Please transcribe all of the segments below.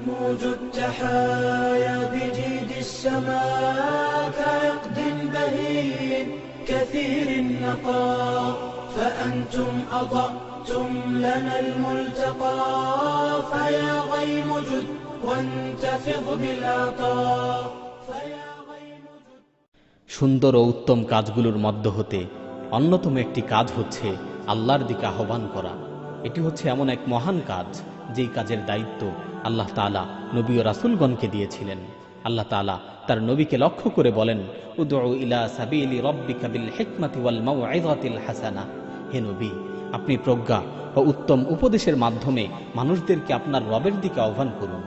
تموج التحايا بجيد السماء كعقد بهين كثير النقاء فأنتم أضأتم لنا الملتقى فيا غيم جد وانتفض بالعطاء فيا غيم جد সুন্দর ও উত্তম কাজগুলোর মধ্য হতে অন্যতম একটি কাজ হচ্ছে আল্লাহর দিকে আহ্বান করা এটি হচ্ছে এমন এক মহান কাজ যেই কাজের দায়িত্ব আল্লাহ তালা নবী ও রাসুলগণকে দিয়েছিলেন। আল্লাহ তালা তার নবীকে লক্ষ্য করে বলেন ইলা সাবিলি হাসানা। হে নবী, আপনি প্রজ্ঞা ও উত্তম উপদেশের মাধ্যমে মানুষদেরকে আপনার রবের দিকে আহ্বান করুন।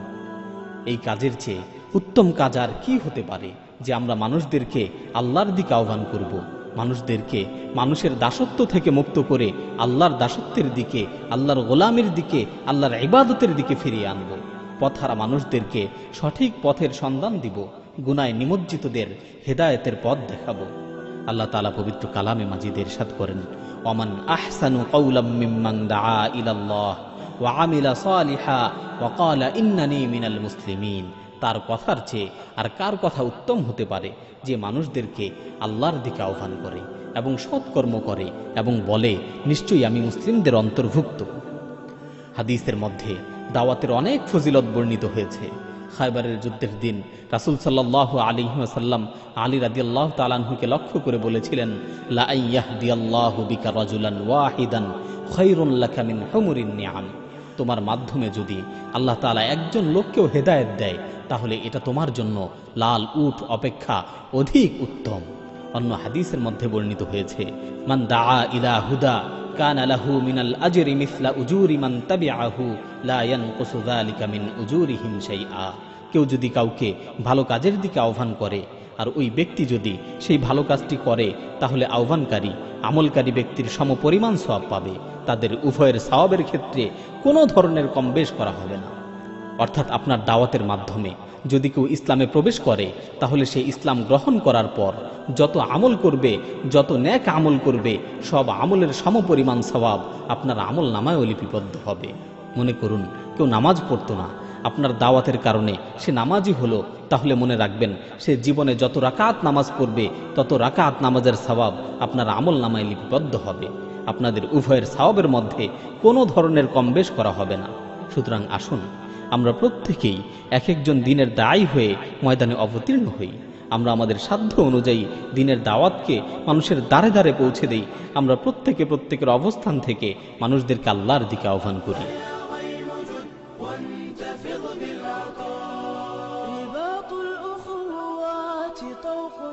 এই কাজের চেয়ে উত্তম কাজ আর কি হতে পারে যে আমরা মানুষদেরকে আল্লাহর দিকে আহ্বান করব? মানুষদেরকে, মানুষের দাসত্ব থেকে মুক্ত করে আল্লাহর দাসত্বের দিকে, আল্লাহর গোলামের দিকে, আল্লাহর ইবাদতের দিকে ফিরিয়ে আনব। পথারা মানুষদেরকে সঠিক পথের সন্ধান দিব, গুনায় নিমজ্জিতদের হেদায়েতের পথ দেখাবো। আল্লাহ তালা পবিত্র কালামে মাজিদের সাদ করেন, ওমান আহসানু কৌলাম দা ইলাল্লাহ ওয়া আমিলা সালিহা ওয়া ক্বালা ইন্নানি মিনাল মুসলিমিন। তার কথার চেয়ে আর কার কথা উত্তম হতে পারে যে মানুষদেরকে আল্লাহর দিকে আহ্বান করে এবং সৎকর্ম করে এবং বলে, নিশ্চয়ই আমি মুসলিমদের অন্তর্ভুক্ত। হাদিসের মধ্যে দাওয়াতের অনেক ফজিলত বর্ণিত হয়েছে। খাইবারের যুদ্ধের দিন রাসুল সাল্লাহ আলী সাল্লাম আলী রাদি আল্লাহ তালাহুকে লক্ষ্য করে বলেছিলেন লাহ বিকা রাজুলান ওয়াহিদান খৈরুল্লাহ মিন হমুরিন তোমার মাধ্যমে যদি আল্লাহ তালা একজন লোককেও হেদায়েত দেয়, তাহলে এটা তোমার জন্য লাল উট অপেক্ষা অধিক উত্তম। অন্য হাদিসের মধ্যে বর্ণিত হয়েছে, মান দা ইলা হুদা কান আলাহু মিনাল আজরি মিসলা উজুরি মান তাবিআহু লা ইয়ানকুসু যালিকা মিন উজুরিহিম শাইআ। কেউ যদি কাউকে ভালো কাজের দিকে আহ্বান করে, আর ওই ব্যক্তি যদি সেই ভালো কাজটি করে, তাহলে আহ্বানকারী, আমলকারী ব্যক্তির সমপরিমাণ সব পাবে। তাদের উভয়ের সওয়াবের ক্ষেত্রে কোনো ধরনের কম বেশ করা হবে না। অর্থাৎ আপনার দাওয়াতের মাধ্যমে যদি কেউ ইসলামে প্রবেশ করে, তাহলে সে ইসলাম গ্রহণ করার পর যত আমল করবে, যত ন্যাক আমল করবে, সব আমলের সমপরিমাণ স্বভাব আপনার আমল নামায়ও লিপিবদ্ধ হবে। মনে করুন, কেউ নামাজ পড়তো না। আপনার দাওয়াতের কারণে সে নামাজই হলো, তাহলে মনে রাখবেন, সে জীবনে যত রাকাত নামাজ পড়বে, তত রাকাত নামাজের স্বভাব আপনার আমল নামায় লিপিবদ্ধ হবে। আপনাদের উভয়ের স্বভাবের মধ্যে কোনো ধরনের কম বেশ করা হবে না সুতরাং আসুন আমরা প্রত্যেকেই এক একজন দিনের দায়ী হয়ে ময়দানে অবতীর্ণ হই আমরা আমাদের সাধ্য অনুযায়ী দিনের দাওয়াতকে মানুষের দ্বারে দ্বারে পৌঁছে দেই আমরা প্রত্যেকে প্রত্যেকের অবস্থান থেকে মানুষদেরকে আল্লাহর দিকে আহ্বান করি غيم